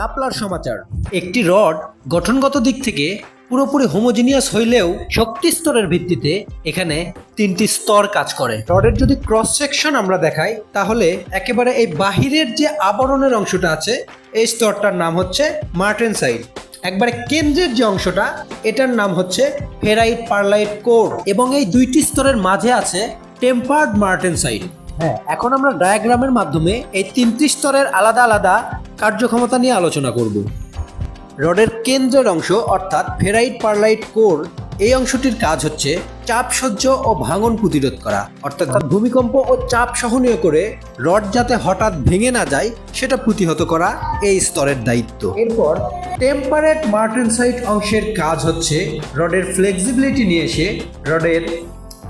Coupler সমাচার। একটি rod গঠনগত দিক থেকে পুরোপুরি হোমোজিনিয়াস হইলেও শক্তি স্তরের ভিত্তিতে এখানে তিনটি স্তর কাজ করে। রডের যদি ক্রস সেকশন আমরা দেখাই, তাহলে একেবারে এই বাহিরের যে আবরণের অংশটা আছে, এই স্তরটার নাম হচ্ছে মার্টেন সাইড একবারে কেন্দ্রের যে অংশটা, এটার নাম হচ্ছে ফেরাইট পারলাইট কোর এবং এই দুইটি স্তরের মাঝে আছে টেম্পার্ড মার্টেন সাইড হ্যাঁ এখন আমরা ডায়াগ্রামের মাধ্যমে এই তিনটি স্তরের আলাদা আলাদা কার্যক্ষমতা নিয়ে আলোচনা করব। রডের কেন্দ্রের অংশ অর্থাৎ ফেরাইট পারলাইট কোর, এই অংশটির কাজ হচ্ছে চাপ সহ্য ও ভাঙন প্রতিরোধ করা। অর্থাৎ ভূমিকম্প ও চাপ সহনীয় করে রড যাতে হঠাৎ ভেঙে না যায়, সেটা প্রতিহত করা এই স্তরের দায়িত্ব। এরপর টেম্পারেট মার্টেনসাইট অংশের কাজ হচ্ছে রডের ফ্লেক্সিবিলিটি নিয়ে এসে রডের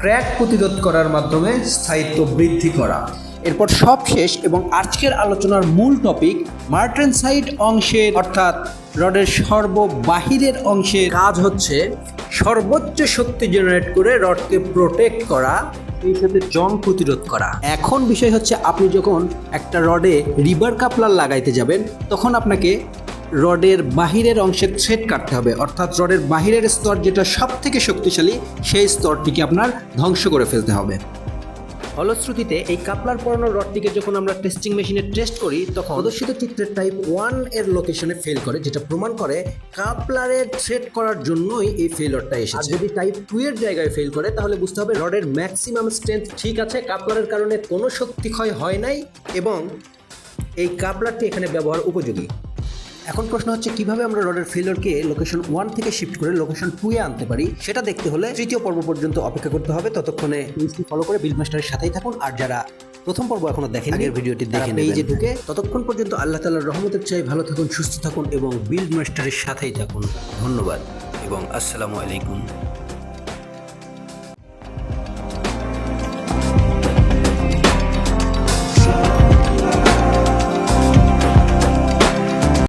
ক্র্যাক প্রতিরোধ করার মাধ্যমে স্থায়িত্ব বৃদ্ধি করা। এরপর সবশেষ এবং আজকের আলোচনার মূল টপিক মার্টেনসাইড অংশের, অর্থাৎ রডের সর্ববাহিরের অংশের কাজ হচ্ছে সর্বোচ্চ শক্তি জেনারেট করে রডকে প্রোটেক্ট করা এই সাথে জং প্রতিরোধ করা। এখন বিষয় হচ্ছে আপনি যখন একটা রডে রিভার কাপলার লাগাইতে যাবেন, তখন আপনাকে রডের বাহিরের অংশের থ্রেড কাটতে হবে। অর্থাৎ রডের বাহিরের স্তর যেটা সব থেকে শক্তিশালী, সেই স্তরটিকে আপনার ধ্বংস করে ফেলতে হবে। ফলশ্রুতিতে এই কাপলার পরানো রডটিকে যখন আমরা টেস্টিং মেশিনে টেস্ট করি তখন প্রদর্শিত চিত্রের টাইপ ওয়ানের লোকেশনে ফেল করে যেটা প্রমাণ করে কাপলারের থ্রেড করার জন্যই এই ফেলরটা এসেছে আর যদি টাইপ টু এর জায়গায় ফেল করে তাহলে বুঝতে হবে রডের ম্যাক্সিমাম স্ট্রেংথ ঠিক আছে কাপলারের কারণে কোনো শক্তি ক্ষয় হয় নাই এবং এই কাপলারটি এখানে ব্যবহার উপযোগী। এখন প্রশ্ন হচ্ছে কীভাবে আমরা রডের ফেলোরকে লোকেশন ওয়ান থেকে শিফট করে লোকেশন টু এ আনতে পারি? সেটা দেখতে হলে তৃতীয় পর্ব পর্যন্ত অপেক্ষা করতে হবে। ততক্ষণে ফলো করে বিল মাস্টারের সাথেই থাকুন। আর যারা প্রথম পর্ব এখনও দেখেন আগের ভিডিওটি দেখে যে ঢুকে ততক্ষণ পর্যন্ত আল্লাহ তালার রহমতের চাই ভালো থাকুন সুস্থ থাকুন এবং বিল মাস্টারের সাথেই থাকুন। ধন্যবাদ এবং আসসালামু আলাইকুম।